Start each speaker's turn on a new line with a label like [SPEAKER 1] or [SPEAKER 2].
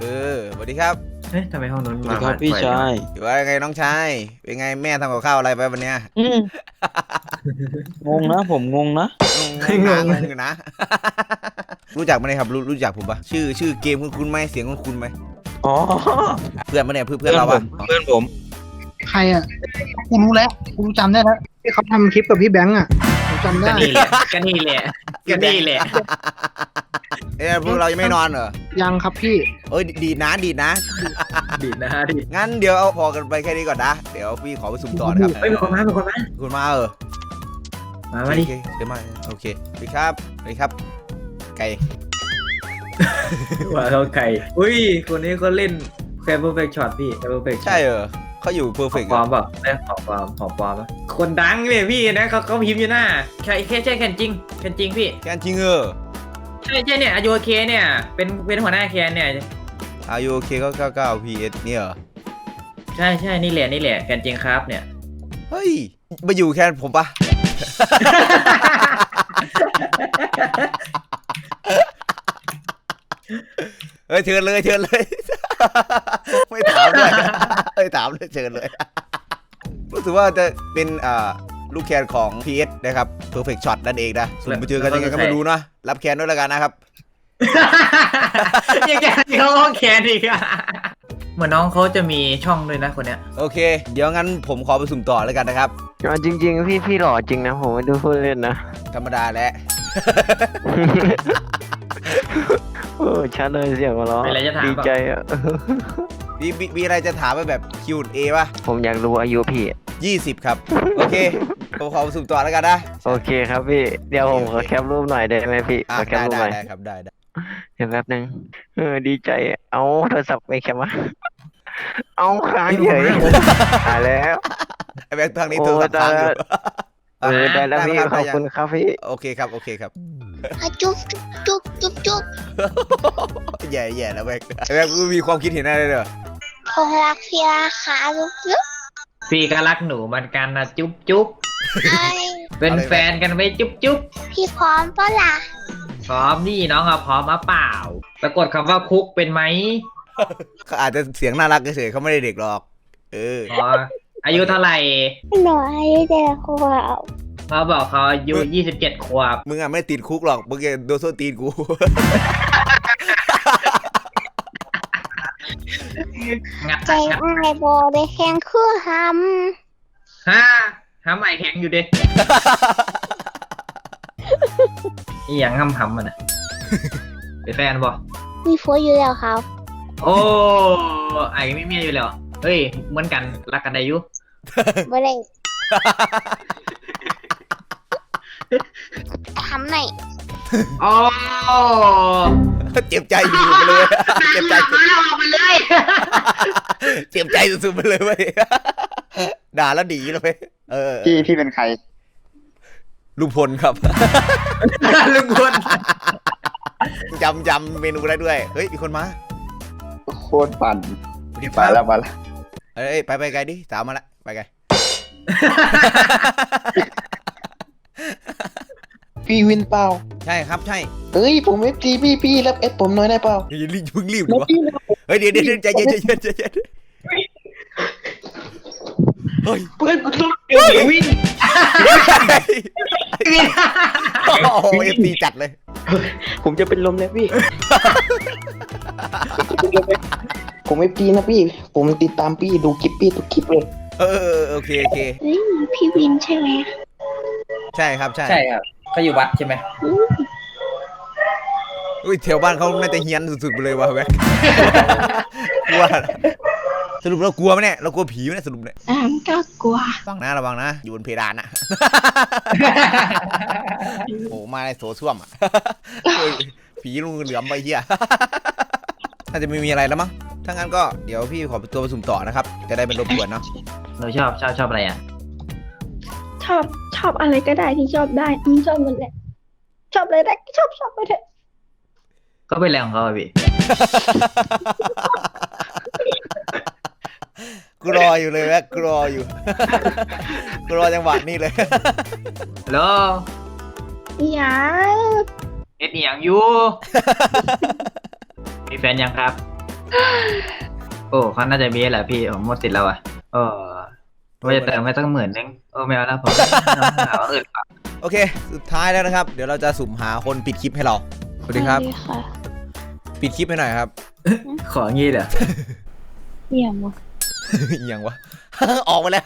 [SPEAKER 1] เออสวัสดีครับ
[SPEAKER 2] เฮ้ยทำไมห้องนู้น
[SPEAKER 3] สวัสดีครับพี่ชาย
[SPEAKER 1] อยู่ว่าไงน้องชายเป็นไงแม่ทำกับข้าวอะไรไปวันเนี้ย
[SPEAKER 3] อืมงงนะผมงงนะ
[SPEAKER 1] งงนะงงอยู่นะ รู้จักไหมเนี่ยครับรู้รู้จักผมปะชื่อชื่อเกมคุณคุณไหมเสียงคุณคุณไหม
[SPEAKER 3] อ๋อ
[SPEAKER 1] เพื่อนมาเนี่ยเพื่อนเพื่อนเรา
[SPEAKER 3] ผ
[SPEAKER 1] ปะ
[SPEAKER 3] มเพื่อนผม
[SPEAKER 4] ใครอะกูรู้แล้วกูจำได้แล้วที่เขาทำคลิปกับพี่แบงค์อะกูจำ
[SPEAKER 2] ก็
[SPEAKER 4] ได้
[SPEAKER 2] นี่แหละก็นี่แหละก็นี่แหละ
[SPEAKER 1] เอ้ยพวกเรายังไม่นอนเหรอ
[SPEAKER 4] ยังครับพี่
[SPEAKER 1] เอ้ยดีดนะดีดนะ
[SPEAKER 2] ดีดนะฮะดีด
[SPEAKER 1] งั้นเดี๋ยวเอาพอกันไปแค่นี้ก่อนนะ เดี๋ยวพี่ขอไปสุ่มต่อนะครับ
[SPEAKER 2] เฮ้ยมีคนมามีคนมา
[SPEAKER 1] คุณมาเออ
[SPEAKER 2] มามาดิ
[SPEAKER 1] โอเคเดี๋ยวมาโอเคสวัสดีครับสวัสดีครับ ไก่
[SPEAKER 2] ว่าเขาไก่อุ้ยคนนี้เขาเล่นแคปเปอร์เฟกช็อตพี่แคปเปอร์เฟก
[SPEAKER 1] ใช่เหรอเขาอยู่เพอร์เฟกต์
[SPEAKER 2] ปลอมเปล่าได้ขอปลอมขอปลอมปะคนดังเลยพี่นะเขาเขาพิมพ์อยู่หน้าแค่แค่ใช่แค่จริงแค่จริงพี่
[SPEAKER 1] แกนจริงเออ
[SPEAKER 2] ใช่ใช่เนี่ยอายุเคเนี่ยเป็นเป็นหัวหน้าแคนเนี่ย
[SPEAKER 1] อายุโอเคก็99 PS เนี่ยเหรอ
[SPEAKER 2] ใช่ใช่นี่แหละนี่แหละแคนจริงครับเนี่ย
[SPEAKER 1] เฮ้ย มาอยู่แค่ผมปะ เฮ้ยเชิญเลยเชิญเลย ไม่ถามเลยไม่ถามเลยเชิญเลย รู้สึกว่าจะเป็นอ่าลูกแคนของ PS นะครับ Perfect Shot นั่นเองนะส่วนไปเจอกันยังไงก็ไม่รู้นะ รับแคนด้วยแล้วกันนะครับ
[SPEAKER 2] ยังแกเขาก็แคนอีกอะเหมือนน้องเขาจะมีช่องด้วยนะคนเนี้ย
[SPEAKER 1] โอเค เดี๋ยวงั้นผมขอไปสุ่มต่อแล้วกันนะครับ
[SPEAKER 3] เอาจริง ๆ พี่พี่หล่อจริงนะผมไม่ดูพูดเล่นนะ
[SPEAKER 1] ธรรมดาแหละ
[SPEAKER 3] โอ้ชัดเลยเสียงหัวเราะ
[SPEAKER 2] มีอะไรจะถาม
[SPEAKER 3] ดี
[SPEAKER 2] เปล่า
[SPEAKER 3] ใจอะ
[SPEAKER 1] มีมีมีอะไรจะถามไปแบบ Q&A ป่ะ
[SPEAKER 3] ผมอยากรู้อายุพี่
[SPEAKER 1] 20 ครับ โอเค ผมขอไปสุ่มต่อแล้วกันนะ
[SPEAKER 3] โอเคครับพี่ เดี๋ยวผม
[SPEAKER 1] โอ
[SPEAKER 3] ขอ
[SPEAKER 1] เค
[SPEAKER 3] แคปรูปหน่อยได้ไหมพี่
[SPEAKER 1] อะ
[SPEAKER 3] ขอแคป
[SPEAKER 1] ได้
[SPEAKER 3] รูป
[SPEAKER 1] ได้
[SPEAKER 3] หน่อย
[SPEAKER 1] ได้ครับได้ได้
[SPEAKER 3] เดี๋ยวแป๊บนึงเออดีใจอะเอาโทรศัพท์ไปแคปมาเอาค้างเฉยหายแล้ว
[SPEAKER 1] ไอ้แบงค์ทางนี้
[SPEAKER 3] โอ้
[SPEAKER 1] โทรศัพท์ค้างอยู่
[SPEAKER 3] เออได้แล้วพี่
[SPEAKER 1] ได้ครับ
[SPEAKER 3] ขอบคุณครับพี่
[SPEAKER 1] โอเคครับโอเคครับ
[SPEAKER 5] อะจุ๊บจุ๊บจุ๊บจุ๊บ
[SPEAKER 1] แย่แย่แล้วแบงค์ไอ้แบงค์กูมีความคิดเห็นอะไรเลยเหรอ
[SPEAKER 5] ผมรักพี่ราคาจุ๊บจุ๊บ
[SPEAKER 2] พี่ก็รักหนูเหมือนกันนะจุ๊บจุ๊บ
[SPEAKER 5] ไอ
[SPEAKER 2] เป็นแฟนกันไปจุ๊บจุ๊บ
[SPEAKER 5] พี่พร้อมปะล่ะ
[SPEAKER 2] พร้อมนี่น้องอะพร้อมมาเปล่าปรากฏคำว่าคุกเป็นไหม
[SPEAKER 1] เขาอาจจะเสียงน่ารักเฉยๆเขาไม่ได้เด็กหรอก เออ
[SPEAKER 2] อ๋ออายุเท่าไหร่
[SPEAKER 5] หนูอายุเจ็ดขวบ
[SPEAKER 2] เขาบอกเขาอายุยี่สิบเจ็ดขวบ
[SPEAKER 1] มึงอะไม่ติดคุกหรอก มึงแค่โดนโซตีนกู
[SPEAKER 2] งัด
[SPEAKER 5] ใจ
[SPEAKER 2] งัด
[SPEAKER 5] อ้ายโบได้แข่งคือห
[SPEAKER 2] ฮ่าห้ามใหม่แข็งอยู่ดิอีหยังห้ำห้ำมันอะ เป็นแฟนบ่ำ
[SPEAKER 5] มีผัวอยู่แล้วครับ
[SPEAKER 2] โอ้ไอ้ไม่เมียอยู่แล้วเฮ้ยเหมือนกันรักกันได้อยู่
[SPEAKER 5] บ่ได้ทำไหน
[SPEAKER 2] โอ้
[SPEAKER 1] เจ็บใจอยู่ไปเลยเจ็บใจสุด
[SPEAKER 2] ออกมาเลย
[SPEAKER 1] เจ็บใจสุดๆไปเลยเว้ยด่าแล้วดีเลยเว้ยเออ
[SPEAKER 6] พี่พี่เป็นใคร
[SPEAKER 1] ลุงพลครับ
[SPEAKER 2] ลุงพล
[SPEAKER 1] จำจำเมนูได้ด้วย เฮ้ยมีคนมา
[SPEAKER 6] โคตรปั่น
[SPEAKER 1] สวัสดีค
[SPEAKER 6] มา
[SPEAKER 1] รับ
[SPEAKER 6] แล้วมาแล้ว
[SPEAKER 1] เอ้ยไปไปไกลดิสาวมาละไปไกล
[SPEAKER 6] พี่วินเปล่า
[SPEAKER 1] ใช่ครับใช่
[SPEAKER 6] เอ้ยผมเอฟจีพี่พี่รับเอฟผมหน้อยได้เปล่า
[SPEAKER 1] อย่ารีบเพิ่งรีบดิวะเฮ้ยเดี๋ยวเดี๋ยวใจเย็นใจเย็นใจเย็นเฮ้ย
[SPEAKER 2] เพื่อนกูต้องเดี๋ยววิ่ง
[SPEAKER 1] โอ้โหเอฟซีจัดเลย
[SPEAKER 6] ผมจะเป็นลมแล้วพี่ผมเอฟจีนะพี่ ผมติดตามพี่ดูคลิปพี่ทุกคลิปเลย
[SPEAKER 1] เออเออโอเคโอเค
[SPEAKER 5] เฮ้ยพี่วินใช่ไหม
[SPEAKER 1] ใช่ครับใช่
[SPEAKER 2] ใช่ครับ เขาอยู่วัดใช่ไหม
[SPEAKER 1] อุ้ยแถวบ้านเขาน่าจะเฮี้ยนสุดๆไปเลยว่ะแว็กกลัวสรุปเรากลัวไหมเนี่ยเรากลัวผีไหมเนี่ยสรุปเนี่ย
[SPEAKER 5] อ่าก็กลัว
[SPEAKER 1] ระวังนะระวังนะ อยู่บนเพดานอะ โอ้มาในโถส้วมอะเฮ้ยผีลุงเหลือมไปเฮีย น่าจะไม่มีอะไรแล้วมั้งถ้างั้นก็เดี๋ยวพี่ขอตัวไปสุ่มต่อนะครับ จะได้เป็นรบกวนเนาะ
[SPEAKER 2] หนูชอบชอบชอบอะไรอะ
[SPEAKER 7] ชอบชอบอะไรก็ได้ที่ชอบได้อืมชอบหมดแหละ ชอบอะไรได้ก็ชอบชอบไปเถอะ
[SPEAKER 2] ก็เป็นแรงของเขาอะพี่
[SPEAKER 1] กูรออยู่เลยแม็กกูรออยู่ กูรอจังหวะนี้เลย
[SPEAKER 2] ฮัลโหล
[SPEAKER 7] อย่า
[SPEAKER 2] เอ็ดอหย่างอยู่ มีแฟนยังครับ โอ้เขาน่าจะมีแหละพี่ผมหมดสิทธิ์แล้วอะเออ ว่าจะเติมให้สักหมื่นนึงเออไม่เอาแล้วผมหาว่าอื่นก่อน
[SPEAKER 1] โอเค สุดท้ายแล้วนะครับ เดี๋ยวเราจะสุ่มหาคนปิดคลิปให้เรา สวัสดีครับ
[SPEAKER 5] ค่ะ
[SPEAKER 1] ปิดคลิปให้หน่อยครับ
[SPEAKER 2] ของี้เหรอ
[SPEAKER 5] เยี่ยมวะ
[SPEAKER 1] อหย่างวะ ออกมาแล้ว